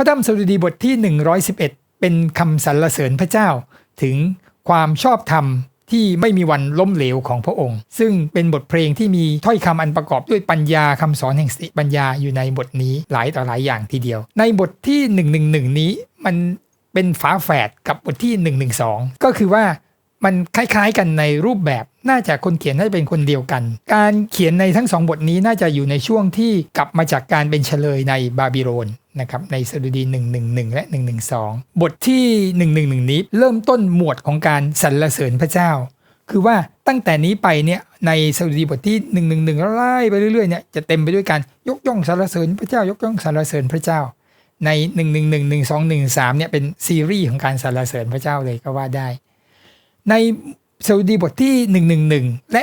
พระธรรมสดุดีบทที่ 111 เป็นคำสรรเสริญพระเจ้า ถึงความชอบธรรมที่ไม่มีวันล้มเหลวของพระองค์ ซึ่งเป็นบทเพลงที่มีถ้อยคำอันประกอบด้วยปัญญาคำสอนแห่งสติปัญญาอยู่ในบทนี้หลายต่อหลายอย่างทีเดียว ในบทที่ 111 นี้มันเป็นฝาแฝดกับบทที่ 112 ก็คือว่า มันคล้ายๆกันในรูปแบบน่าจะคนเขียนน่าจะเป็นคนเดียวกัน การเขียนในทั้งสองบทนี้น่าจะอยู่ในช่วงที่กลับมาจากการเป็นเฉลยในบาบิโลนนะครับในสดุดี 111 และ 112 บทที่ 111 นี้เริ่มต้นหมวดของการสรรเสริญพระเจ้า คือว่าตั้งแต่นี้ไปเนี่ยในสดุดีบทที่ 111ไล่ไปเรื่อยๆเนี่ยจะเต็มไปด้วยการยกย่องสรรเสริญพระเจ้ายกย่องสรรเสริญพระเจ้า ใน 111 12 13เนี่ยเป็นซีรีส์ของการสรรเสริญพระเจ้าเลยก็ว่าได้ ในสดุดีบทที่ 111 และ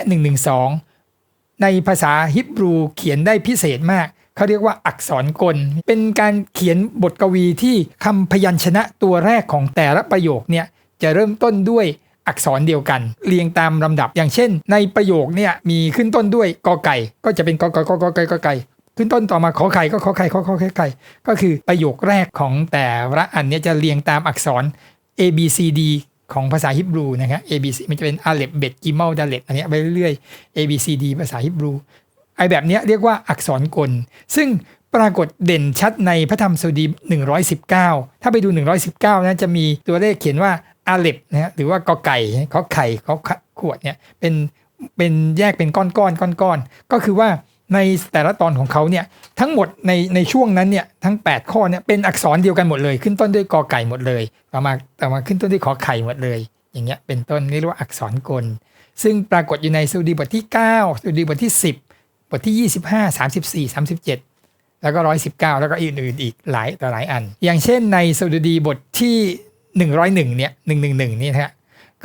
112 ในภาษาฮิบรูเขียนได้พิเศษมากเขาเรียกว่าอักษรกล เป็นการเขียนบทกวีที่คำพยัญชนะตัวแรกของแต่ละประโยคเนี่ยจะเริ่มต้นด้วยอักษรเดียวกัน เรียงตามลำดับอย่างเช่น ในประโยคเนี่ยมีขึ้นต้นด้วยกอไก่ ก็จะเป็นกอกอกอไก่กอไก่ขึ้นต้นต่อมาขอไข่ก็ขอไข่ขอขอไข่ไข่ก็คือประโยคแรกของแต่ละอันเนี้จะเรียงตามอักษร A B C D ของภาษาฮิบรูนะครับ A B C มันจะเป็นอาเลบเบตกิม a ลดาเลตอันนี้ไปเรื่อยๆ A B C D ภาษาฮิบรูไอแบบเนี้ยเรียกว่าอักษรกล ซึ่งปรากฏเด่นชัดในพระธรรมสดุดี 119 ถ้าไปดู 119 นะจะมีตัวเลขเขียนว่าอาเลบนะฮะหรือว่ากอไก่ขอไข่ขอขวดเนี่ยเป็นเป็นแยกเป็นก้อนก้อนก้อนก้อนๆก็คือว่า ในแต่ละตอนของเขาเนี่ยทั้งหมดในในช่วงนั้นเนี่ยทั้ง 8 ข้อเนี่ยเป็นอักษรเดียวกันหมดเลย ขึ้นต้นด้วยกอไก่หมดเลยต่อมาต่อมาขึ้นต้นด้วยขอไข่หมดเลย อย่างเงี้ยเป็นต้นนี่เรียกว่าอักษรกล ซึ่งปรากฏอยู่ในสุดีบทที่ 9 สุดีบทที่ 10 บทที่ 25 34 37 แล้วก็ 119 แล้วก็อื่นๆอีกหลายต่อหลายอัน อย่างเช่นในสุดีบทที่ 101เนี่ย111นี่นะฮะ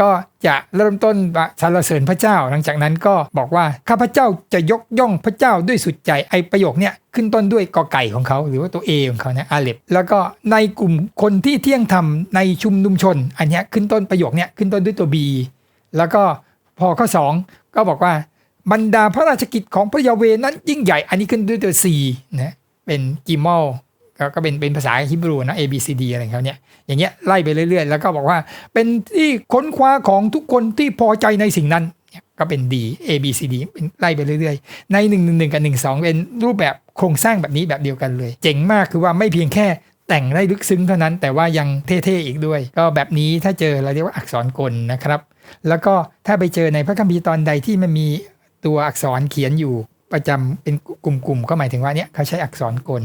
ก็จะเริ่มต้นสรรเสริญพระเจ้า หลังจากนั้นก็บอกว่าข้าพเจ้าจะยกย่องพระเจ้าด้วยสุดใจไอประโยคเนี้ยขึ้นต้นด้วยกอไก่ของเขา หรือว่าตัว A ของเขานะอาเล็บแล้วก็ในกลุ่มคนที่เที่ยงธรรมในชุมนุมชน อันนี้ขึ้นต้นประโยคเนี้ยขึ้นต้นด้วยตัว B แล้วก็พอข้อ 2 ก็บอกว่าบรรดาพระราชกิจของพระยาเวนั้นยิ่งใหญ่ อันนี้ขึ้นด้วยตัว C นะเป็นกิมอล ก็เป็นเป็นภาษาฮิบรูนะ A B C D อะไรเขาเนี่ยอย่างเงี้ยไล่ไปเรื่อย ๆ แล้วก็บอกว่า เป็นที่ค้นคว้าของทุกคนที่พอใจในสิ่งนั้นก็เป็น D A B C D เป็นไล่ไปเรื่อยๆ ใน 1 1 1 กับ 1 2 เป็นรูปแบบโครงสร้างแบบนี้แบบเดียวกันเลย เจ๋งมากคือว่าไม่เพียงแค่แต่งได้ลึกซึ้งเท่านั้น แต่ว่ายังเท่ๆอีกด้วย ก็แบบนี้ถ้าเจอเราเรียกว่าอักษรกลนะครับ แล้วก็ถ้าไปเจอในพระคัมภีร์ตอนใดที่มันมีตัวอักษรเขียนอยู่ประจำเป็นกลุ่มๆก็หมายถึงว่าเนี่ยเขาใช้อักษรกล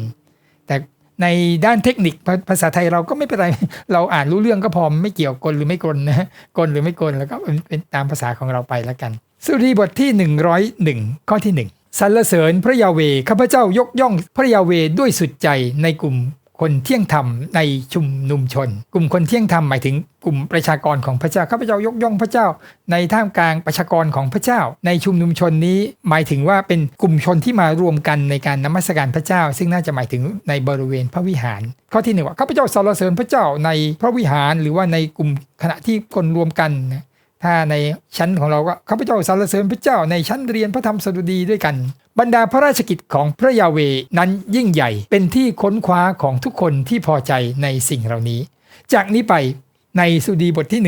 ในด้านเทคนิคภาภาษาไทยเราก็ไม่เป็นไร เราอ่านรู้เรื่องก็พอไม่เกี่ยวกลหรือไม่กลนะกลหรือไม่กลแล้วก็เป็นเป็นตามภาษาของเราไปแล้วกัน สุรีบทที่ 101 ข้อที่ 1สรรเสริญพระยาเวข้าพเจ้ายกย่องพระยาเวด้วยสุดใจในกลุ่ม คนเที่ยงธรรมในชุมนุมชน กลุ่มคนเที่ยงธรรมหมายถึงกลุ่มประชากรของพระเจ้าข้าพเจ้ายกย่องพระเจ้า ในท่ามกลางประชากรของพระเจ้า ในชุมนุมชนนี้ หมายถึงว่าเป็นกลุ่มชนที่มารวมกันในการนมัสการพระเจ้า ซึ่งน่าจะหมายถึงในบริเวณพระวิหาร ข้อที่หนึ่งว่าข้าพเจ้าสรรเสริญพระเจ้าในพระวิหารหรือว่าในกลุ่มขณะที่คนรวมกันนะ ถ้าในชั้นของเราก็ข้าพเจ้าสรรเสริญพระเจ้าในชั้นเรียนพระธรรมสดุดีด้วยกัน บรรดาพระราชกิจของพระยาเวนั้นยิ่งใหญ่เป็นที่ค้นคว้าของทุกคนที่พอใจในสิ่งเหล่านี้ จากนี้ไปในสุดีบทที่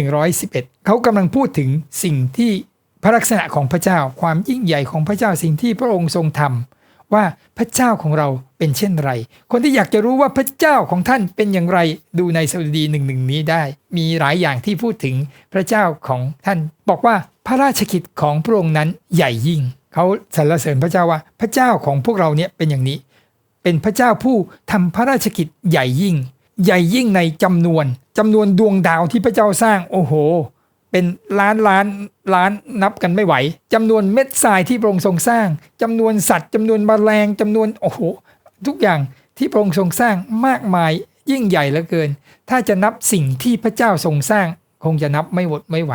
111 เขากำลังพูดถึงสิ่งที่พระลักษณะของพระเจ้า ความยิ่งใหญ่ของพระเจ้าสิ่งที่พระองค์ทรงทำ ว่าพระเจ้าของเราเป็นเช่นไร คนที่อยากจะรู้ว่าพระเจ้าของท่านเป็นอย่างไรดูในสดุดีหนึ่งหนึ่งนี้ได้ มีหลายอย่างที่พูดถึงพระเจ้าของท่าน บอกว่าพระราชกิจของพระองค์นั้นใหญ่ยิ่ง เขาสรรเสริญพระเจ้าว่าพระเจ้าของพวกเราเนี่ยเป็นอย่างนี้ เป็นพระเจ้าผู้ทำพระราชกิจใหญ่ยิ่ง ใหญ่ยิ่งในจำนวนจำนวนดวงดาวที่พระเจ้าสร้างโอ้โห เป็นล้านล้านล้านนับกันไม่ไหวจำนวนเม็ดทรายที่พระองค์ทรงสร้างจำนวนสัตว์จำนวนแมลงจำนวนโอ้โหทุกอย่างที่พระองค์ทรงสร้างมากมายยิ่งใหญ่เหลือเกิน ถ้าจะนับสิ่งที่พระเจ้าทรงสร้าง คงจะนับไม่หมดไม่ไหว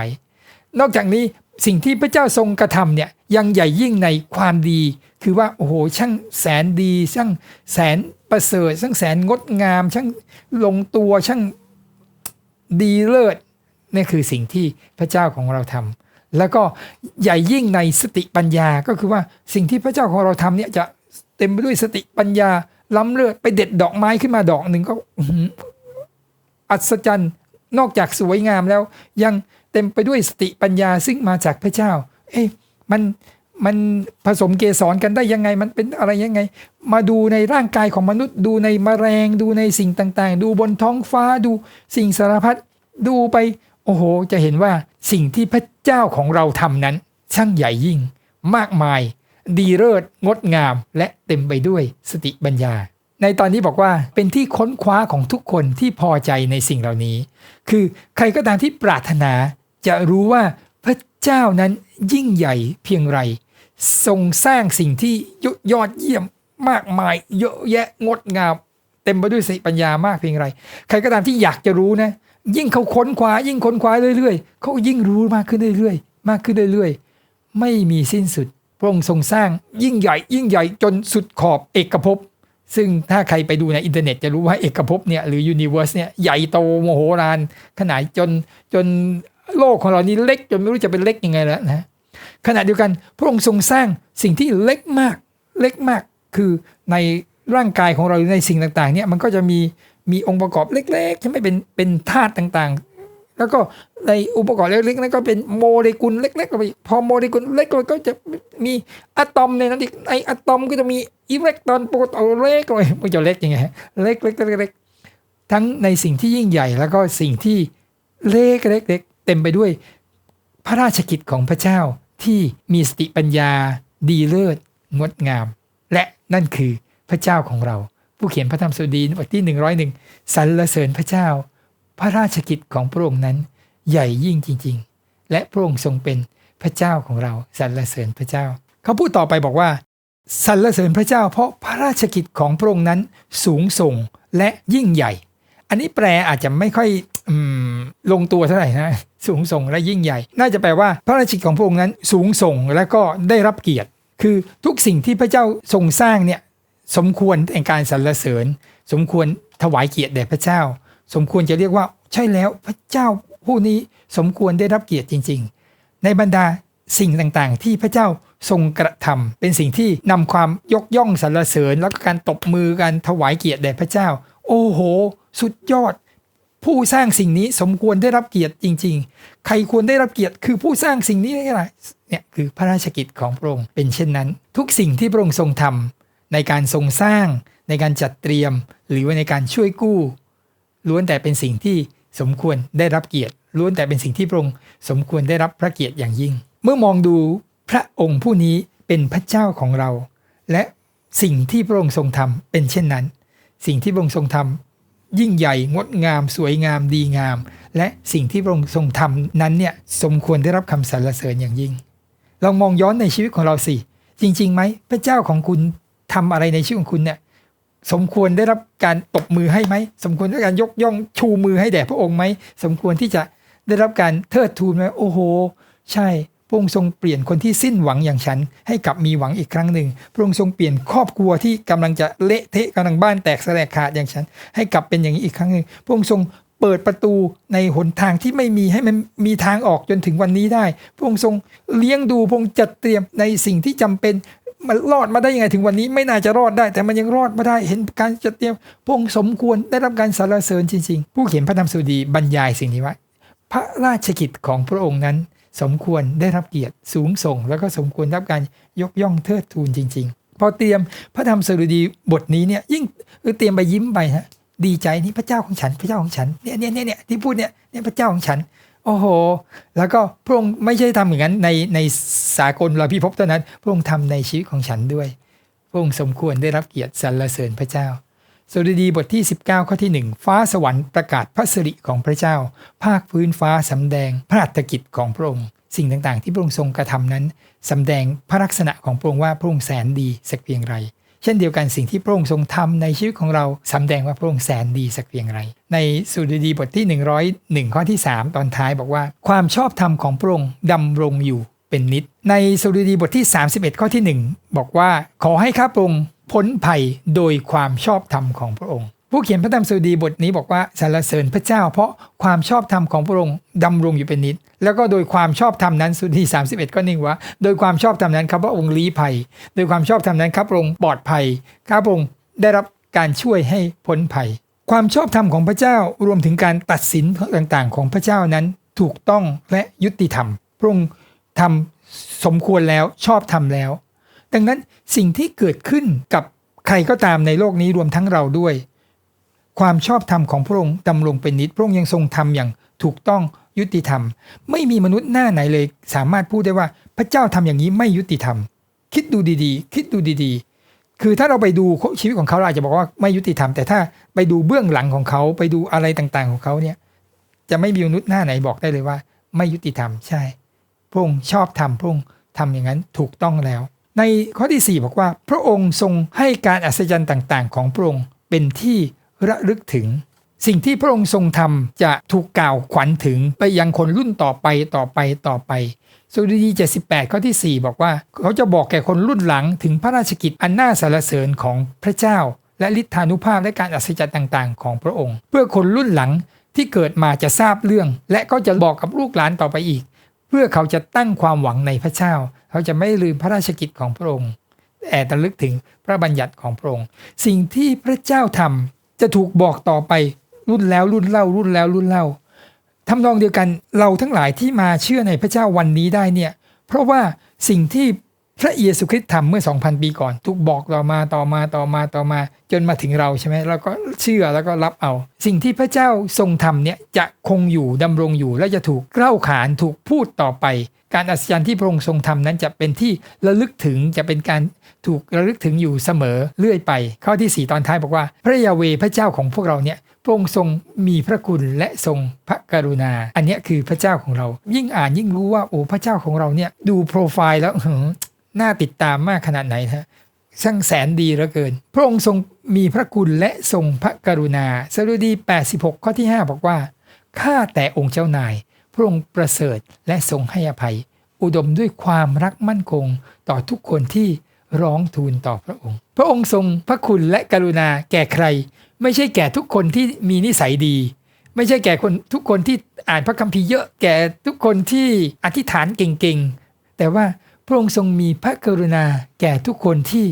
นอกจากนี้สิ่งที่พระเจ้าทรงกระทำเนี่ยยังใหญ่ยิ่งในความดี คือว่าโอ้โหช่างแสนดีช่างแสนประเสริฐช่างแสนงดงามช่างลงตัวช่างดีเลิศ นี่คือสิ่งที่พระเจ้าของเราทำแล้วก็ใหญ่ยิ่งในสติปัญญาก็คือว่าสิ่งที่พระเจ้าของเราทำเนี่ยจะเต็มไปด้วยสติปัญญาล้ำเลิศไปเด็ดดอกไม้ขึ้นมาดอกหนึ่งก็อัศจรรย์นอกจากสวยงามแล้ว ยังเต็มไปด้วยสติปัญญาซึ่งมาจากพระเจ้า เอ๊ะมันมันผสมเกสรกันได้ยังไงมันเป็นอะไรยังไง มาดูในร่างกายของมนุษย์ ดูในมแมลงดูในสิ่งต่างๆ ดูบนท้องฟ้าดูสิ่งสารพัดดูไป โอ้โห จะเห็นว่าสิ่งที่พระเจ้าของเราทำนั้น ช่างใหญ่ยิ่ง มากมาย ดีเลิศงดงาม และเต็มไปด้วยสติปัญญา ในตอนนี้บอกว่าเป็นที่ค้นคว้าของทุกคนที่พอใจในสิ่งเหล่านี้ คือใครก็ตามที่ปรารถนา จะรู้ว่าพระเจ้านั้นยิ่งใหญ่เพียงไร ทรงสร้างสิ่งที่ยอดเยี่ยมมากมาย เยอะแยะงดงาม เต็มไปด้วยสติปัญญามากเพียงไร ใครก็ตามที่อยากจะรู้นะ ยิ่งเขาค้นคว้ายิ่งค้นคว้าเรื่อยๆ เขายิ่งรู้มากขึ้นเรื่อยๆ มากขึ้นเรื่อยๆ ไม่มีสิ้นสุด พระองค์ทรงสร้างยิ่งใหญ่ ยิ่งใหญ่จนสุดขอบเอกภพ ซึ่งถ้าใครไปดูในอินเทอร์เน็ตจะรู้ว่าเอกภพเนี่ยหรือยูนิเวอร์สเนี่ยใหญ่โตโมโหลานขนาดจนจนโลกของเรานี้เล็กจนไม่รู้จะเป็นเล็กยังไงแล้วนะขณะเดียวกันพระองค์ทรงสร้างสิ่งที่เล็กมากเล็กมากคือในร่างกายของเราในสิ่งต่างๆเนี่ยมันก็จะมี มีองค์ประกอบเล็กๆใช่ไหมเป็นเป็นธาตุต่างๆ แล้วก็ในองค์ประกอบเล็กๆนั้นก็เป็นโมเลกุลเล็กๆไปพอโมเลกุลเล็กก็จะมีอะตอมในนั้นอีกในอะตอมก็จะมีอิเล็กตรอนโปรตอนเล็กเลยมันจะเล็กยังไงเล็กๆเล็กๆทั้งในสิ่งที่ยิ่งใหญ่แล้วก็สิ่งที่เล็กๆเล็กๆเต็มไปด้วย พระราชกิจของพระเจ้าที่มีสติปัญญาดีเลิศงดงาม และนั่นคือพระเจ้าของเรา ผู้เขียนพระธรรมสุดีบทที่101สรรเสริญพระเจ้า พระราชกิจของพระองค์นั้น ใหญ่ยิ่งจริง ๆ และพระองค์ทรงเป็นพระเจ้าของเราสรรเสริญพระเจ้า เขาพูดต่อไปบอกว่าสรรเสริญพระเจ้า เพราะพระราชกิจของพระองค์นั้นสูงส่งและยิ่งใหญ่ อันนี้แปลอาจจะไม่ค่อยอลงตัวเท่าไหร่นะสูงส่งและยิ่งใหญ่ น่าจะแปลว่าพระราชกิจของพระองค์นั้นสูงส่งและก็ได้รับเกียรติ คือทุกสิ่งที่พระเจ้าทรงสร้างเนี่ย สมควรในการสรรเสริญ สมควรถวายเกียรติแด่พระเจ้า สมควรจะเรียกว่าใช่แล้วพระเจ้าผู้นี้สมควรได้รับเกียรติจริง ๆ ในบรรดาสิ่งต่างๆ ที่พระเจ้าทรงกระทำเป็นสิ่งที่นำความยกย่องสรรเสริญ แล้วก็การตบมือการถวายเกียรติแด่พระเจ้า โอ้โห สุดยอด ผู้สร้างสิ่งนี้สมควรได้รับเกียรติจริง ๆ ใครควรได้รับเกียรติคือผู้สร้างสิ่งนี้นี่แหละเนี่ยคือพระราชกิจของพระองค์เป็นเช่นนั้น ทุกสิ่งที่พระองค์ทรงทำ ในการทรงสร้าง ในการจัดเตรียม หรือว่าในการช่วยกู้ ล้วนแต่เป็นสิ่งที่สมควรได้รับเกียรติล้วนแต่เป็นสิ่งที่พระองค์สมควรได้รับพระเกียรติอย่างยิ่ง เมื่อมองดูพระองค์ผู้นี้เป็นพระเจ้าของเรา และสิ่งที่พระองค์ทรงทำเป็นเช่นนั้น สิ่งที่พระองค์ทรงทำยิ่งใหญ่งดงาม สวยงามดีงาม และสิ่งที่พระองค์ทรงทำนั้นเนี่ยสมควรได้รับคำสรรเสริญอย่างยิ่งลองมองย้อนในชีวิตของเราสิจริงๆไหมพระเจ้าของคุณ ทำอะไรในชีวิตของคุณเนี่ยสมควรได้รับการตบมือให้ไหม สมควรได้รับการยกย่องชูมือให้แด่พระองค์ไหม สมควรที่จะได้รับการเทิดทูนไหมโอ้โห ใช่พระองค์ทรงเปลี่ยนคนที่สิ้นหวังอย่างฉัน ให้กลับมีหวังอีกครั้งหนึ่ง พระองค์ทรงเปลี่ยนครอบครัวที่กำลังจะเละเทะกำลังบ้านแตกสลายขาดอย่างฉัน ให้กลับเป็นอย่างนี้อีกครั้งหนึ่งพระองค์ทรงเปิดประตูในหนทางที่ไม่มีให้มันมีทางออกจนถึงวันนี้ได้ พระองค์ทรงเลี้ยงดูพระองค์จัดเตรียมในสิ่งที่จำเป็น มันรอดมาได้ยังไงถึงวันนี้ไม่น่าจะรอดได้ แต่มันยังรอดมาได้เห็นการจัดเตรียมพระองค์สมควรได้รับการสรรเสริญจริง ๆ ผู้เขียนพระธรรมสุดีบรรยายสิ่งนี้ว่าพระราชกิจของพระองค์นั้น สมควรได้รับเกียรติสูงส่ง แล้วก็สมควรรับการยกย่องเทิดทูนจริง ๆ พอเตรียมพระธรรมสดุดีบทนี้เนี่ยยิ่งเออเตรียมไปยิ้มไปฮะดีใจนี่พระเจ้าของฉันพระเจ้าของฉันเนี่ยเนี่ยเนี่ยเนี่ยที่พูดเนี่ยเนี่ยพระเจ้าของฉัน โอ้โห แล้วก็พระองค์ไม่ใช่ทำอย่างนั้นในในสากลเราพิภพเท่านั้น พระองค์ทำในชีวิตของฉันด้วย พระองค์สมควรได้รับเกียรติสรรเสริญพระเจ้าสดุดีบทที่ 19 ข้อที่ 1 ฟ้าสวรรค์ประกาศพระสิริของพระเจ้า ภาคพื้นฟ้าสำแดงพระอัตกิจของพระองค์ สิ่งต่างๆ ที่พระองค์ทรงกระทำนั้นสำแดงพระลักษณะของพระองค์ว่าพระองค์แสนดีสักเพียงไร เช่นเดียวกันสิ่งที่พระองค์ทรงทำในชีวิตของเราสำแดงว่าพระองค์แสนดีสักเพียงไร ในสุดีบทที่ 101 ข้อที่ 3 ตอนท้ายบอกว่า ความชอบธรรมของพระองค์ดำรงอยู่เป็นนิด ในสุดดีบทที่ 31 ข้อที่ 1 บอกว่า ขอให้ข้าพระองค์พ้นภัยโดยความชอบธรรมของพระองค์ ผู้เขียนพระธรรมสดีบทนี้บอกว่าสรรเสริญพระเจ้า เพราะความชอบธรรมของพระองค์ดำรงอยู่เป็นนิดแล้วก็โดยความชอบธรรมนั้นสุดี31 ก็นิ่งว่า โดยความชอบธรรมนั้นข้าพระองค์ลี้ภัย โดยความชอบธรรมนั้นข้าพระองค์ปลอดภัยข้าพระองค์ได้รับการช่วยให้พ้นภัย ความชอบธรรมของพระเจ้ารวมถึงการตัดสินต่างๆ ของพระเจ้านั้นถูกต้องและยุติธรรมพระองค์ทำสมควรแล้วชอบทำแล้ว ดังนั้นสิ่งที่เกิดขึ้นกับใครก็ตามในโลกนี้รวมทั้งเราด้วย ความชอบธรรมของพระองค์ดำรงเป็นนิจพระองค์ยังทรงทำอย่างถูกต้องยุติธรรม ไม่มีมนุษย์หน้าไหนเลย สามารถพูดได้ว่าพระเจ้าทำอย่างนี้ไม่ยุติธรรม คิดดูดีๆ คิดดูดีๆ คือถ้าเราไปดูชีวิตของเขาเราอาจจะบอกว่าไม่ยุติธรรม แต่ถ้าไปดูเบื้องหลังของเขาไปดูอะไรต่างๆ ของเขาเนี่ย จะไม่มีมนุษย์หน้าไหนบอกได้เลยว่า ไม่ยุติธรรมใช่ พระองค์ชอบทำพระองค์ทำอย่างนั้นถูกต้องแล้ว ในข้อที่ 4 บอกว่า พระองค์ทรงให้การอัศจรรย์ต่าง ๆ ของพระองค์เป็นที่ ระลึกถึง สิ่งที่พระองค์ทรงทำจะถูกกล่าวขวัญถึงไปยังคนรุ่นต่อไปต่อไปต่อไปสุดี78 ข้อที่ 4 บอกว่า เขาจะบอกแก่คนรุ่นหลังถึงพระราชกิจอันน่าสรรเสริญของพระเจ้า และฤทธานุภาพและการอัศจรรย์ต่างๆ ของพระองค์ เพื่อคนรุ่นหลังที่เกิดมาจะทราบเรื่อง และก็จะบอกกับลูกหลานต่อไปอีก เพื่อเขาจะตั้งความหวังในพระเจ้า เขาจะไม่ลืมพระราชกิจของพระองค์แต่ตระลึกถึงพระบัญญัติของพระองค์ สิ่งที่พระเจ้าทำ จะถูกบอกต่อไปรุ่นแล้วรุ่นเล่ารุ่นแล้วรุ่นเล่าทำนองเดียวกันเราทั้งหลายที่มาเชื่อในพระเจ้าวันนี้ได้เนี่ย เพราะว่าสิ่งที่ พระเยซูคริสต์ทำเมื่อ 2,000 ปีก่อนถูกบอกต่อมาต่อมาต่อมาต่อมา จนมาถึงเราใช่ไหมเราก็เชื่อแล้วก็รับเอา สิ่งที่พระเจ้าทรงทำเนี่ยจะคงอยู่ดำรงอยู่และจะถูกเล่าขานถูกพูดต่อไป การอัศจรรย์ที่พระองค์ทรงทำนั้นจะเป็นที่ระลึกถึงจะเป็นการถูกระลึกถึงอยู่เสมอเรื่อยไป ข้อที่ 4 ตอนท้ายบอกว่า พระยาเวพระเจ้าของพวกเราเนี่ยพระองค์ทรงมีพระคุณและทรงพระกรุณา อันนี้คือพระเจ้าของเรา ยิ่งอ่านยิ่งรู้ว่าโอ้พระเจ้าของเราเนี่ยดูโปรไฟล์แล้ว น่าติดตามมากขนาดไหนฮะช่างแสนดีเหลือเกิน พระองค์ทรงมีพระคุณและทรงพระกรุณาสดุดี 86 ข้อที่ 5 บอกว่า ข้าแต่องค์เจ้านาย พระองค์ประเสริฐและทรงให้อภัย อุดมด้วยความรักมั่นคงต่อทุกคนที่ร้องทูลต่อพระองค์ พระองค์ทรงพระคุณและกรุณาแก่ใคร ไม่ใช่แก่ทุกคนที่มีนิสัยดี ไม่ใช่แก่คนทุกคนที่อ่านพระคัมภีร์เยอะ แก่ทุกคนที่อธิษฐานเก่งๆ แต่ว่า พระองค์ทรงมีพระกรุณาแก่ทุกคนที่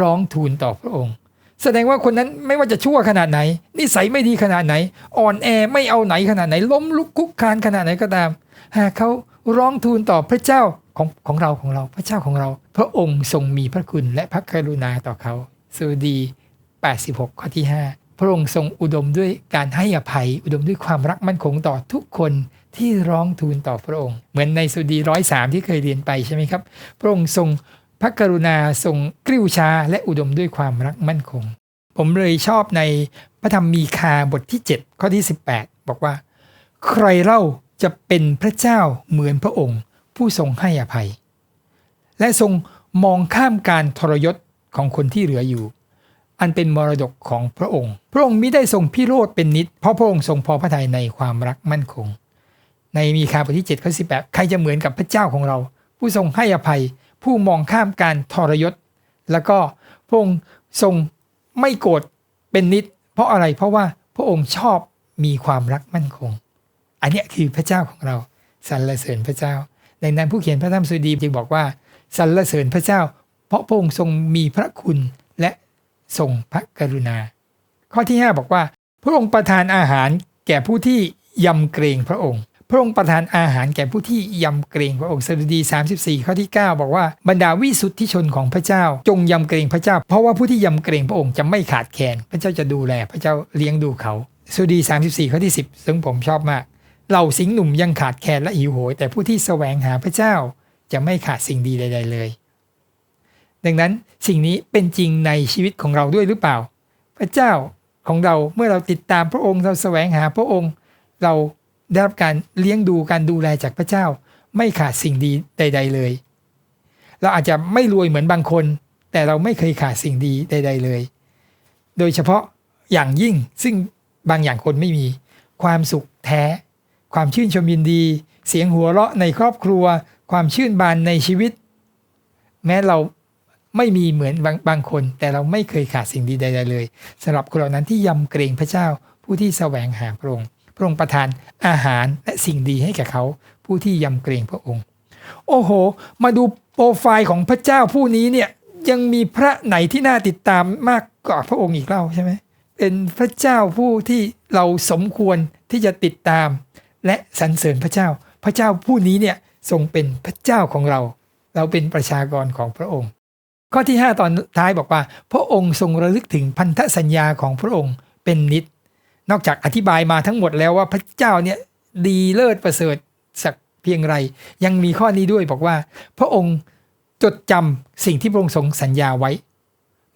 ร้องทูลต่อพระองค์ แสดงว่าคนนั้นไม่ว่าจะชั่วขนาดไหน นิสัยไม่ดีขนาดไหน อ่อนแอไม่เอาไหนขนาดไหน ล้มลุกคุกคานขนาดไหนก็ตาม หากเขาร้องทูลต่อพระเจ้าของของเราของเราพระเจ้าของเรา พระองค์ทรงมีพระคุณและพระกรุณาต่อเขาสุดี 86 ข้อที่ 5 พระองค์ทรงอุดมด้วยการให้อภัย อุดมด้วยความรักมั่นคงต่อทุกคน ที่ร้องทูลต่อพระองค์ เหมือนในสุดีร้อยสามที่เคยเรียนไปใช่ไหมครับ พระองค์ทรงพระกรุณาทรงกริ้วชาและอุดมด้วยความรักมั่นคง ผมเลยชอบในพระธรรมมีคาบทที่ 7 ข้อที่ 18 บอกว่า ใครเล่าจะเป็นพระเจ้าเหมือนพระองค์ ผู้ทรงให้อภัย และทรงมองข้ามการทรยศของคนที่เหลืออยู่ อันเป็นมรดกของพระองค์ พระองค์มิได้ทรงพิโรธเป็นนิด เพราะพระองค์ทรงพอพระทัยในความรักมั่นคง ในมีคาบทที่7ข้อ18 ใครจะเหมือนกับพระเจ้าของเรา ผู้ทรงให้อภัย ผู้มองข้ามการทรยศ แล้วก็พระองค์ทรงไม่โกรธเป็นนิด เพราะอะไรเพราะว่าพระองค์ชอบมีความรักมั่นคง อันนี้คือพระเจ้าของเราสรรเสริญพระเจ้า ในนั้นผู้เขียนพระธรรมสุดีจึงบอกว่าสรรเสริญพระเจ้า เพราะพระองค์ทรงมีพระคุณและทรงพระกรุณา ข้อที่ 5 บอกว่า พระองค์ประทานอาหารแก่ผู้ที่ยำเกรงพระองค์ ระองค์ประทานอาหารแก่ผู้ที่ยำเกรงพระองค์สดุดี 34 ข้อที่ 9 บอกว่าบรรดาวิสุทธิชนของพระเจ้า จงยำเกรงพระเจ้า เพราะว่าผู้ที่ยำเกรงพระองค์จะไม่ขาดแคลนพระเจ้าจะดูแล พระเจ้าเลี้ยงดูเขาสดุดี 34 ข้อที่ 10 ซึ่งผมชอบมากเหล่าสิงหนุ่มยังขาดแคลนและหิวโหย แต่ผู้ที่แสวงหาพระเจ้าจะไม่ขาดสิ่งดีใด ๆ เลย ดังนั้นสิ่งนี้เป็นจริงในชีวิตของเราด้วยหรือเปล่า พระเจ้าของเราเมื่อเราติดตามพระองค์เราแสวงหาพระองค์ เรา ได้รับการเลี้ยงดูการดูแลจากพระเจ้า ไม่ขาดสิ่งดีใด ๆ เลย เราอาจจะไม่รวยเหมือนบางคน แต่เราไม่เคยขาดสิ่งดีใด ๆ เลย โดยเฉพาะอย่างยิ่งซึ่งบางอย่างคนไม่มี ความสุขแท้ ความชื่นชมยินดี เสียงหัวเราะในครอบครัว ความชื่นบานในชีวิต แม้เราไม่มีเหมือนบางบางคน แต่เราไม่เคยขาดสิ่งดีใด ๆ เลยสำหรับคนเหล่านั้นที่ยำเกรงพระเจ้าผู้ที่แสวงหาพระองค์ พระองค์ประทานอาหารและสิ่งดีให้แก่เขาผู้ที่ยำเกรงพระองค์ โอ้โห มาดูโปรไฟล์ของพระเจ้าผู้นี้เนี่ยยังมีพระไหนที่น่าติดตามมากกว่าพระองค์อีกเล่าใช่ไหมเป็นพระเจ้าผู้ที่เราสมควรที่จะติดตาม และสรรเสริญพระเจ้า พระเจ้าผู้นี้เนี่ยทรงเป็นพระเจ้าของเรา เราเป็นประชากรของพระองค์ ข้อที่ 5 ตอนท้ายบอกว่า พระองค์ทรงระลึกถึงพันธสัญญาของพระองค์เป็นนิด นอกจากอธิบายมาทั้งหมดแล้วว่าพระเจ้าเนี่ยดีเลิศประเสริฐสักเพียงไร ยังมีข้อนี้ด้วยบอกว่า พระองค์จดจำสิ่งที่พระองค์ทรงสัญญาไว้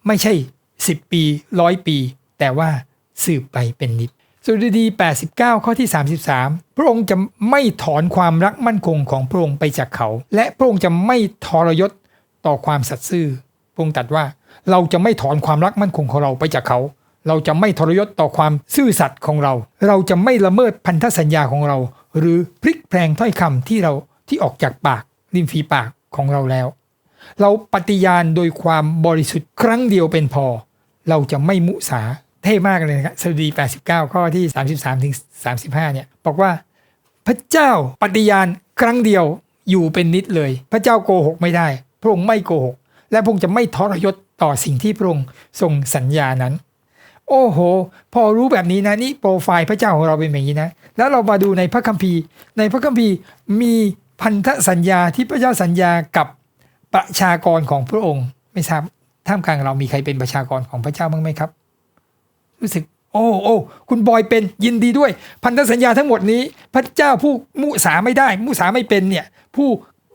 ไม่ใช่ 10 ปีร้อยปี แต่ว่าสืบไปเป็นนิดสุดดี 89 ข้อที่ 33 พระองค์จะไม่ถอนความรักมั่นคงของพระองค์ไปจากเขา และพระองค์จะไม่ทรยศต่อความสัตย์ซื่อพระองค์ตรัสว่าเราจะไม่ถอนความรักมั่นคงของเราไปจากเขา เราจะไม่ทรยศต่อความซื่อสัตย์ของเรา เราจะไม่ละเมิดพันธสัญญาของเรา หรือพลิกแพลงถ้อยคำที่เราที่ออกจากปากริมฝีปากของเราแล้ว เราปฏิญาณโดยความบริสุทธิ์ครั้งเดียวเป็นพอ เราจะไม่มุสาเท่มากเลยนะครับสดุดี 89 ข้อที่ 33ถึง35 เนี่ย บอกว่า พระเจ้าปฏิญาณครั้งเดียวอยู่เป็นนิดเลย พระเจ้าโกหกไม่ได้ พระองค์ไม่โกหก และพระองค์จะไม่ทรยศต่อสิ่งที่พระองค์ทรงสัญญานั้น โอ้โห พอรู้แบบนี้นะนี่โปรไฟล์พระเจ้าของเราเป็นแบบนี้นะ แล้วเรามาดูในพระคัมภีร์ ในพระคัมภีร์มีพันธสัญญาที่พระเจ้าสัญญากับประชากรของพระองค์ ไม่ทราบท่ามกลางเรามีใครเป็นประชากรของพระเจ้าบ้างไหมครับ รู้สึก โอ้โอ้คุณบอยเป็นยินดีด้วย พันธสัญญาทั้งหมดนี้ พระเจ้าผู้มุสาไม่ได้ มุสาไม่เป็นเนี่ย ผู้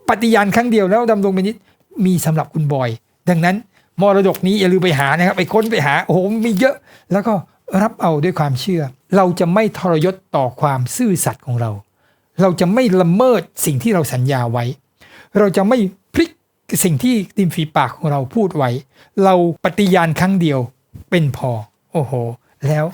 ปฏิญาณครั้งเดียวแล้วดำรงเป็นนิดมีสำหรับคุณบอย ดังนั้น มรดกนี้อย่าลืมไปหานะครับไปค้นไปหาโอ้โหมีเยอะ แล้วก็รับเอาด้วยความเชื่อ เราจะไม่ทรยศต่อความซื่อสัตย์ของเรา เราจะไม่ละเมิดสิ่งที่เราสัญญาไว้ เราจะไม่พลิกสิ่งที่ริมฝีปากของเราพูดไว้ เราปฏิญาณครั้งเดียวเป็นพอ โอ้โห แล้ว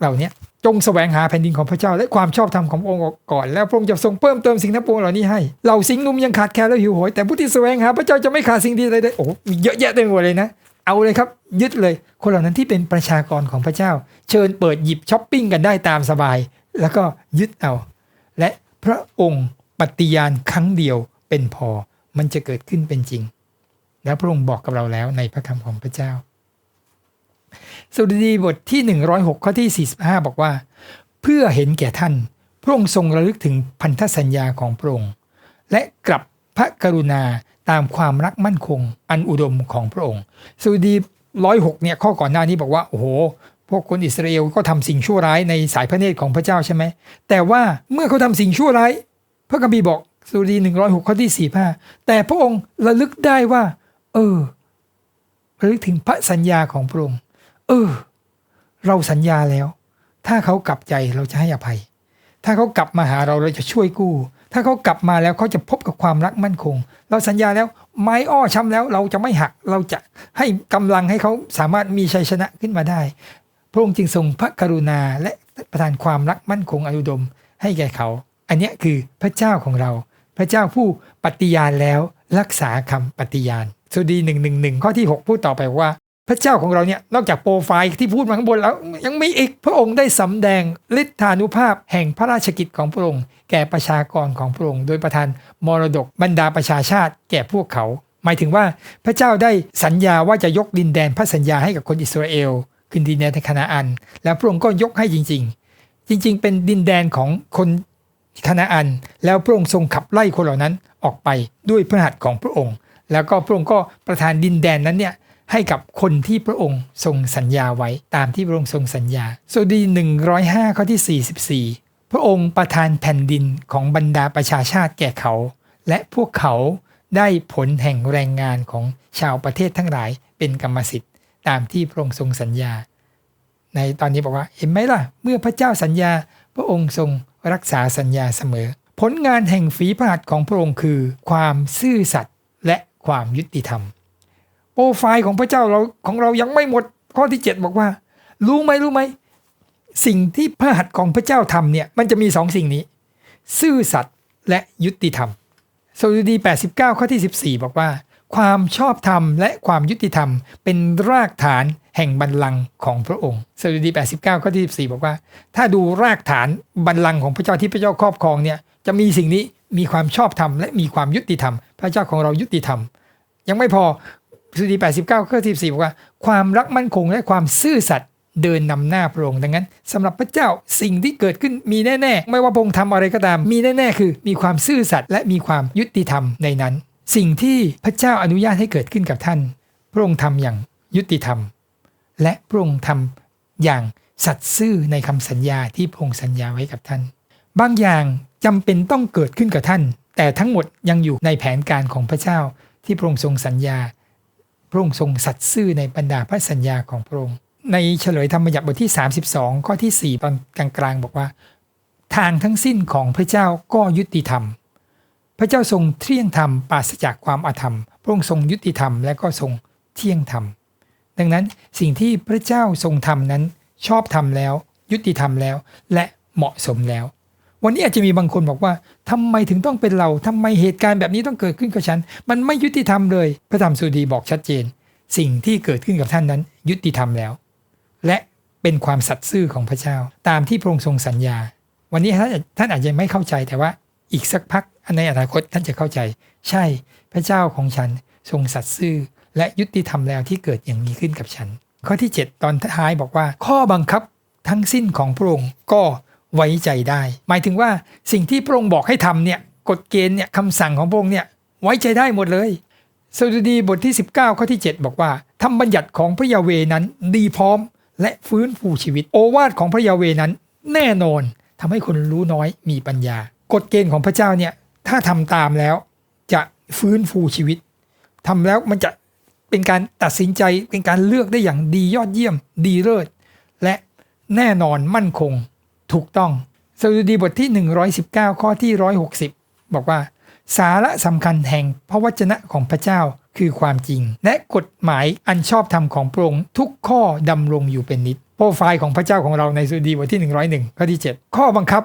เราเนี้ย จงแสวงหาแผ่นดินของพระเจ้า และความชอบธรรมขององค์ก่อน แล้วพระองค์จะทรงเพิ่มเติมสิ่งทั้งปวงเหล่านี้ให้เราสิงหนุ่มยังขาดแคลนและหิวโหยแต่ผู้ที่แสวงหาพระเจ้าจะไม่ขาดสิ่งดีใดๆโอ้มีเยอะแยะเต็มไปหมดเลยนะเอาเลยครับ ยึดเลย คนเหล่านั้นที่เป็นประชากรของพระเจ้า เชิญเปิดหยิบช้อปปิ้งกันได้ตามสบาย แล้วก็ยึดเอา และพระองค์ปฏิญาณครั้งเดียวเป็นพอมันจะเกิดขึ้นเป็นจริง แล้วพระองค์บอกกับเราแล้วในพระคำของพระเจ้า สดุดีบทที่ 106 ข้อที่ 45 บอกว่า เพื่อเห็นแก่ท่านพระองค์ทรงระลึกถึงพันธสัญญาของพระองค์และกลับพระกรุณาตามความรักมั่นคงอันอุดมของพระองค์สดุดี106เนี่ยข้อก่อนหน้านี้บอกว่า โอ้โห พวกคนอิสราเอลก็ทำสิ่งชั่วร้ายในสายพระเนตรของพระเจ้าใช่ไหม แต่ว่าเมื่อเขาทำสิ่งชั่วร้าย พระคัมภีบอกสดุดี106ข้อที่45แต่พระองค์ระลึกได้ว่า เออระลึกถึงพระสัญญาของพระองค์ เออ เราสัญญาแล้ว ถ้าเขากลับใจเราจะให้อภัย ถ้าเขากลับมาหาเราเราจะช่วยกู้ ถ้าเขากลับมาแล้วเขาจะพบกับความรักมั่นคง เราสัญญาแล้วไม้อ้อช้ำแล้ว เราจะไม่หัก เราจะให้กำลังให้เขาสามารถมีชัยชนะขึ้นมาได้ พระองค์จึงทรงพระกรุณาและประทานความรักมั่นคงอนุดม ให้แก่เขา อันนี้คือพระเจ้าของเรา พระเจ้าผู้ปฏิญาณแล้วรักษาคำปฏิญาณสุดีหนึ่งหนึ่งหนึ่งข้อที่ 6 พูดต่อไปว่า พระเจ้าของเราเนี่ยนอกจากโปรไฟล์ที่พูดมาข้างบนแล้ว ยังมีอีกพระองค์ได้สำแดงฤทธานุภาพแห่งพระราชกิจของพระองค์ แก่ประชากรของพระองค์ โดยประทานมรดกบรรดาประชาชาติแก่พวกเขา หมายถึงว่าพระเจ้าได้สัญญาว่าจะยกดินแดนพระสัญญาให้กับคนอิสราเอลคือดินแดนในคณาอัน แล้วพระองค์ก็ยกให้จริง ๆ จริง ๆ เป็นดินแดนของคนคณาอัน แล้วพระองค์ทรงขับไล่คนเหล่านั้นออกไปด้วยพระหัตถ์ของพระองค์ แล้วก็พระองค์ก็ประทานดินแดนนั้นเนี่ย ให้กับคนที่พระองค์ทรงสัญญาไว้ตามที่พระองค์ทรงสัญญาสดี 105 ข้อที่ 44 พระองค์ประทานแผ่นดินของบรรดาประชาชาติแก่เขา และพวกเขาได้ผลแห่งแรงงานของชาวประเทศทั้งหลายเป็นกรรมสิทธิ์ ตามที่พระองค์ทรงสัญญา ในตอนนี้บอกว่าเห็นไหมล่ะ เมื่อพระเจ้าสัญญา พระองค์ทรงรักษาสัญญาเสมอ ผลงานแห่งฝีพระหัตถ์ของพระองค์คือ ความซื่อสัตย์และความยุติธรรม โปรไฟล์ของพระเจ้าเราของเรายังไม่หมดข้อที่ 7 บอกว่า รู้ไหมรู้ไหม สิ่งที่พระหัตถ์ของพระเจ้าทำเนี่ย มันจะมีสองสิ่งนี้ ซื่อสัตย์และยุติธรรมสดุดี 89 ข้อที่ 14 บอกว่า ความชอบธรรมและความยุติธรรม เป็นรากฐานแห่งบัลลังก์ของพระองค์สดุดี 89 ข้อที่ 14 บอกว่า ถ้าดูรากฐานบัลลังก์ของพระเจ้าที่พระเจ้าครอบครองเนี่ยจะมีสิ่งนี้มีความชอบธรรมและมีความยุติธรรม พระเจ้าของเรายุติธรรม ยังไม่พอ สดุดี89ข้อ14บอกว่าความรักมั่นคงและความซื่อสัตย์เดินนำหน้าพระองค์ดังนั้นสำหรับพระเจ้าสิ่งที่เกิดขึ้นมีแน่ๆ ไม่ว่าพระองค์ทำอะไรก็ตาม มีแน่ๆ คือ มีความซื่อสัตย์และมีความยุติธรรมในนั้น สิ่งที่พระเจ้าอนุญาตให้เกิดขึ้นกับท่าน พระองค์ทำอย่างยุติธรรม และพระองค์ทำอย่างสัตย์ซื่อในคำสัญญาที่พระองค์สัญญาไว้กับท่าน บางอย่างจำเป็นต้องเกิดขึ้นกับท่าน แต่ทั้งหมดยังอยู่ในแผนการของพระเจ้าที่พระองค์ทรงสัญญา ระองค์ทรงสัตย์ซื่อในบรรดาพระสัญญาของพระองค์ ในเฉลยธรรมบัญญัติบทที่ 32 ข้อที่ 4 ตอนกลางๆ บอกว่า ทางทั้งสิ้นของพระเจ้าก็ยุติธรรม พระเจ้าทรงเที่ยงธรรมปราศจากความอาธรรม พระองค์ทรงยุติธรรมและก็ทรงเที่ยงธรรม ดังนั้นสิ่งที่พระเจ้าทรงทำนั้นชอบทำแล้ว ยุติธรรมแล้ว และเหมาะสมแล้ว วันนี้อาจจะมีบางคนบอกว่าทำไมถึงต้องเป็นเราทำไมเหตุการณ์แบบนี้ต้องเกิดขึ้นกับฉัน มันไม่ยุติธรรมเลย พระธรรมสุดีบอกชัดเจน สิ่งที่เกิดขึ้นกับท่านนั้น ยุติธรรมแล้ว และเป็นความสัตย์ซื่อของพระเจ้า ตามที่พระองค์ทรงสัญญา วันนี้ท่านท่านอาจจะไม่เข้าใจแต่ว่าอีกสักพักในอนาคตท่านจะเข้าใจ ใช่พระเจ้าของฉันทรงสัตย์ซื่อ และยุติธรรมแล้วที่เกิดอย่างนี้ขึ้นกับฉัน ข้อที่ 7 ตอนท้ายบอกว่า ข้อบังคับทั้งสิ้นของพระองค์ก็ ไว้ใจได้ หมายถึงว่าสิ่งที่พระองค์บอกให้ทำเนี่ยกฎเกณฑ์เนี่ยคำสั่งของพระองค์เนี่ยไว้ใจได้หมดเลยสดุดีบทที่ 19 ข้อที่ 7 บอกว่าทำบัญญัติของพระยาเวนั้นดีพร้อมและฟื้นฟูชีวิต โอวาทของพระยาเวนั้นแน่นอนทำให้คนรู้น้อยมีปัญญา กฎเกณฑ์ของพระเจ้าเนี่ยถ้าทำตามแล้วจะฟื้นฟูชีวิตทำแล้วมันจะเป็นการตัดสินใจเป็นการเลือกได้อย่างดียอดเยี่ยม ดีเลิศและแน่นอนมั่นคง ถูกต้องสดุดีบทที่ 119 ข้อที่ 160 บอกว่า สาระสำคัญแห่งพระวจนะของพระเจ้าคือความจริง และกฎหมายอันชอบธรรมของพระองค์ทุกข้อดำรงอยู่เป็นนิจโปรไฟล์ของพระเจ้าของเราในสดุดีบทที่ 101 ข้อที่ 7 ข้อบังคับ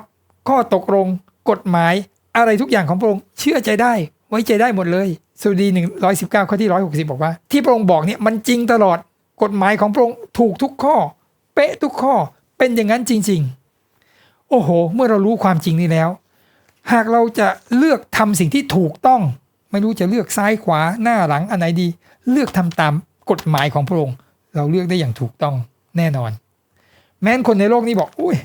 ข้อตกลง กฎหมายอะไรทุกอย่างของพระองค์เชื่อใจได้ ไว้ใจได้หมดเลยสดุดี 119 ข้อที่ 160 บอกว่า ที่พระองค์บอกเนี่ยมันจริงตลอดกฎหมายของพระองค์ถูกทุกข้อ เป๊ะทุกข้อเป็นอย่างนั้นจริง ๆ โอ้โห เมื่อเรารู้ความจริงนี้แล้ว หากเราจะเลือกทำสิ่งที่ถูกต้อง ไม่รู้จะเลือกซ้ายขวาหน้าหลังอันไหนดี เลือกทำตามกฎหมายของพระองค์ เราเลือกได้อย่างถูกต้องแน่นอน แม้นคนในโลกนี้บอกอุ้ย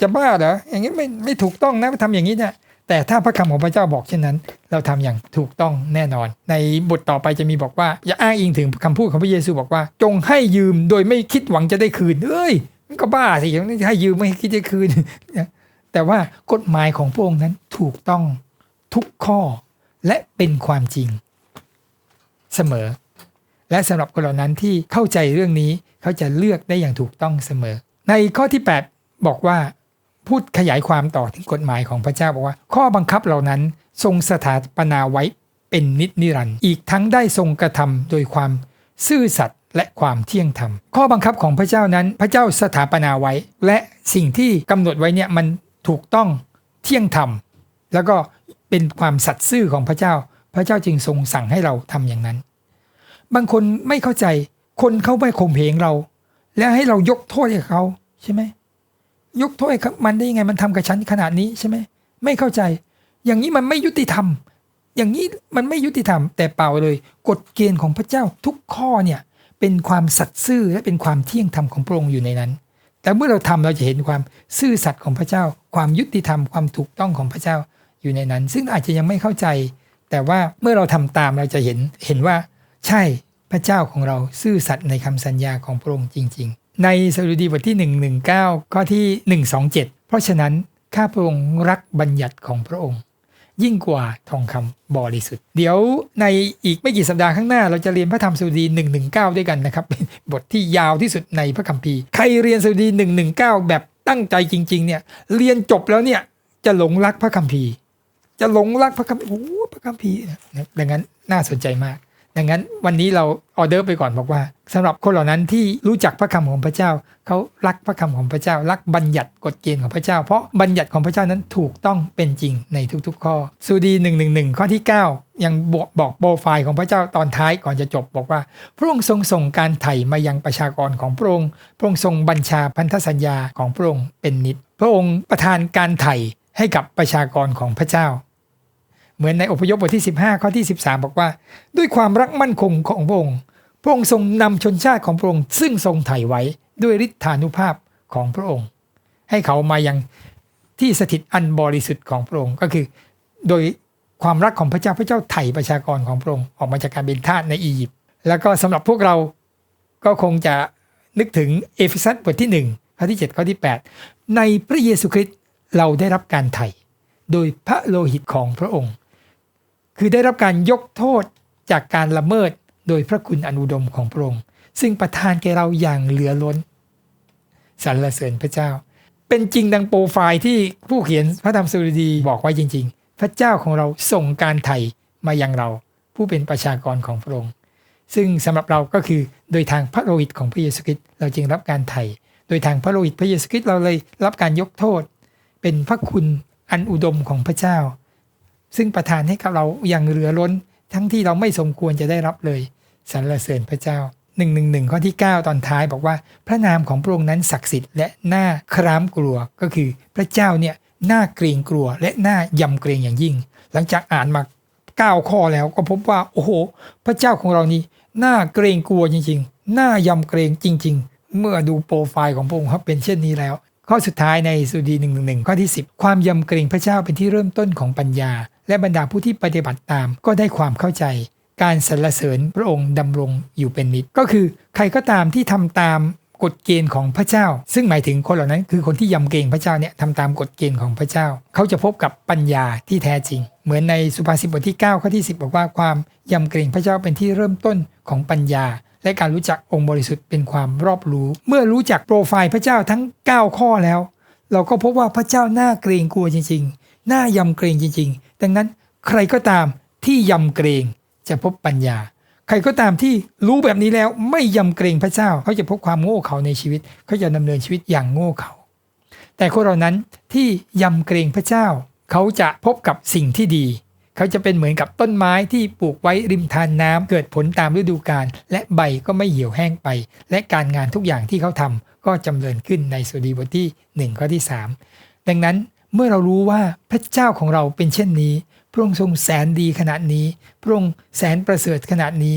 จะบ้าเหรออย่างนี้ไม่ไม่ถูกต้องนะทำอย่างนี้เนี่ยแต่ถ้าพระคำของพระเจ้าบอกเช่นนั้น เราทำอย่างถูกต้องแน่นอน ในบทต่อไปจะมีบอกว่า อย่าอ้างอิงถึงคำพูดของพระเยซูบอกว่า จงให้ยืมโดยไม่คิดหวังจะได้คืนเอ้ย มันก็บ้าสิอย่างนี้ให้ยืมไม่คิดจะคืน แต่ว่ากฎหมายของพระองค์นั้นถูกต้องทุกข้อและเป็นความจริง เสมอ และสำหรับคนเหล่านั้นที่เข้าใจเรื่องนี้เขาจะเลือกได้อย่างถูกต้องเสมอ ในข้อที่ 8 บอกว่าพูดขยายความต่อถึงกฎหมายของพระเจ้าบอกว่า ข้อบังคับเหล่านั้นทรงสถาปนาไว้เป็นนิจนิรันดร์อีกทั้งได้ทรงกระทำโดยความซื่อสัตย์ และความเที่ยงธรรม ข้อบังคับของพระเจ้านั้นพระเจ้าสถาปนาไว้ และสิ่งที่กำหนดไว้เนี่ยมันถูกต้องเที่ยงธรรม แล้วก็เป็นความสัตย์ซื่อของพระเจ้า พระเจ้าจึงทรงสั่งให้เราทำอย่างนั้น บางคนไม่เข้าใจคนเขาไปข่มเหงเรา แล้วให้เรายกโทษให้เขาใช่ไหมยกโทษมันได้ยังไงมันทำกับฉันขนาดนี้ใช่ไหมไม่เข้าใจ อย่างนี้มันไม่ยุติธรรม อย่างนี้มันไม่ยุติธรรมแต่เปล่าเลย กฎเกณฑ์ของพระเจ้าทุกข้อเนี่ย เป็นความสัตย์ซื่อและเป็นความเที่ยงธรรมของพระองค์อยู่ในนั้น แต่เมื่อเราทำเราจะเห็นความซื่อสัตย์ของพระเจ้า ความยุติธรรมความถูกต้องของพระเจ้าอยู่ในนั้น ซึ่งอาจจะยังไม่เข้าใจ แต่ว่าเมื่อเราทำตามเราจะเห็นเห็นว่า ใช่พระเจ้าของเราซื่อสัตย์ในคำสัญญาของพระองค์จริง ๆ ในสดุดีบทที่ 119 ข้อที่ 127 เพราะฉะนั้นข้าพระองค์รักบัญญัติของพระองค์ ยิ่งกว่าทองคำบริสุทธิ์ เดี๋ยวในอีกไม่กี่สัปดาห์ข้างหน้า เราจะเรียนพระธรรมสุดี 119 ด้วยกันนะครับเป็นบทที่ยาวที่สุดในพระคัมภีร์ใครเรียนสุดี 119 แบบตั้งใจจริง ๆ เนี่ยเรียนจบแล้วเนี่ยจะหลงรักพระคัมภีร์ จะหลงรักพระคัมภีร์โอ้พระคัมภีร์ดังนั้นน่าสนใจมาก ดังนั้นวันนี้เราออเดอร์ไปก่อนบอกว่าสำหรับคนเหล่านั้นที่รู้จักพระคำของพระเจ้าเขารักพระคำของพระเจ้า รักบัญญัติกฎเกณฑ์ของพระเจ้า เพราะบัญญัติของพระเจ้านั้นถูกต้องเป็นจริงในทุกๆ ข้อสูดี1นึข้อที่ 9 ยังบอกบอกโปรไฟล์ของพระเจ้าตอนท้ายก่อนจะจบบอกว่า พระองค์ทรงส่งการไถ่มายังประชากรของพระองค์พระองค์ทรงบัญชาพันธสัญญาของพระองค์เป็นนิจพระองค์ประทานการไถ่ให้กับประชากรของพระเจ้า เหมือนในอพยพบทที่ 15 ข้อที่ 13 บอกว่า ด้วยความรักมั่นคงของพระองค์พระองค์ทรงนำชนชาติของพระองค์ซึ่งทรงไถ่ไว้ด้วยฤทธานุภาพของพระองค์ ให้เขามายังที่สถิตอันบริสุทธิ์ของพระองค์ก็คือ โดยความรักของพระเจ้าพระเจ้าไถ่ประชากรของพระองค์ออกมาจากการเป็นทาสในอียิปต์แล้วก็สำหรับพวกเราก็คงจะนึกถึงเอเฟซัสบทที่ 1 ข้อที่ 7 ข้อที่ 8 ในพระเยซูคริสต์เราได้รับการไถ่โดยพระโลหิตของพระองค์ คือได้รับการยกโทษจากการละเมิดโดยพระคุณอนุดมของพระองค์ซึ่งประทานแก่เราอย่างเหลือล้นสรรเสริญพระเจ้า เป็นจริงดังโปรไฟล์ที่ผู้เขียนพระธรรมสุรดีบอกไว้จริง ๆ พระเจ้าของเราส่งการไถ่มายังเรา ผู้เป็นประชากรของพระองค์ซึ่งสำหรับเราก็คือโดยทางพระโลหิตของพระเยซูคริสต์เราจึงรับการไถ่โดยทางพระโลหิตพระเยซูคริสต์เราเลยรับการยกโทษ เป็นพระคุณอันอุดมของพระเจ้า ซึ่งประทานให้กับเราอย่างเหลือล้น ทั้งที่เราไม่สมควรจะได้รับเลยสรรเสริญพระเจ้า1นึข้อที่ 9 ตอนท้ายบอกว่า พระนามของพระองค์นั้นศักดิ์สิทธิ์และน่าครามกลัวก็คือพระเจ้าเนี่ยน่าเกรงกลัวและน่ายำเกรงอย่างยิ่ง หลังจากอ่านมา9ข้อแล้วก็พบว่าโอ้โห พระเจ้าของเรานี่น่าเกรงกลัวจริงๆ น่ายำเกรงจริง ๆ เมื่อดูโปรไฟล์ของพระองค์เขาเป็นเช่นนี้แล้ว ข้อสุดท้ายในสุดี1นึข้อที่ 10 ความยำเกรงพระเจ้าเป็นที่เริ่มต้นของปัญญา และบรรดาผู้ที่ปฏิบัติตามก็ได้ความเข้าใจ การสรรเสริญพระองค์ดำรงอยู่เป็นนิจก็คือ ใครก็ตามที่ทำตามกฎเกณฑ์ของพระเจ้า ซึ่งหมายถึงคนเหล่านั้นคือคนที่ยำเกรงพระเจ้าเนี่ยทำตามกฎเกณฑ์ของพระเจ้า เขาจะพบกับปัญญาที่แท้จริง เหมือนในสุภาษิตบทที่ 9 ข้อที่ 10 บอกว่าความยำเกรงพระเจ้าเป็นที่เริ่มต้นของปัญญา และการรู้จักองค์บริสุทธิ์เป็นความรอบรู้ เมื่อรู้จักโปรไฟล์พระเจ้าทั้ง 9 ข้อแล้ว เราก็พบว่าพระเจ้าน่าเกรงกลัวจริงๆ น่ายำเกรงจริง ๆ ดังนั้นใครก็ตามที่ยำเกรงจะพบปัญญา ใครก็ตามที่รู้แบบนี้แล้วไม่ยำเกรงพระเจ้า เขาจะพบความโง่เขลาในชีวิต เขาจะดำเนินชีวิตอย่างโง่เขลาแต่คนเหล่านั้นที่ยำเกรงพระเจ้า เขาจะพบกับสิ่งที่ดี เขาจะเป็นเหมือนกับต้นไม้ที่ปลูกไว้ริมทานน้ำเกิดผลตามฤดูกาลและใบก็ไม่เหี่ยวแห้งไป และการงานทุกอย่างที่เขาทำก็จำเริญขึ้นในสุดีบทที่1ข้อที่ 3 ดังนั้นเมื่อเรารู้ว่าพระเจ้าของเราเป็นเช่นนี้ พระองค์ทรงแสนดีขนาดนี้ พระองค์แสนประเสริฐขนาดนี้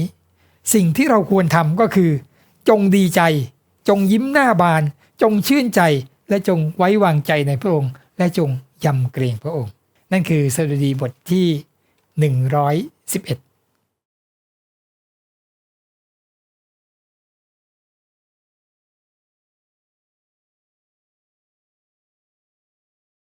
สิ่งที่เราควรทำก็คือ จงดีใจ จงยิ้มหน้าบาน จงชื่นใจ และจงไว้วางใจในพระองค์ และจงยำเกรงพระองค์ นั่นคือสดุดีบทที่ 111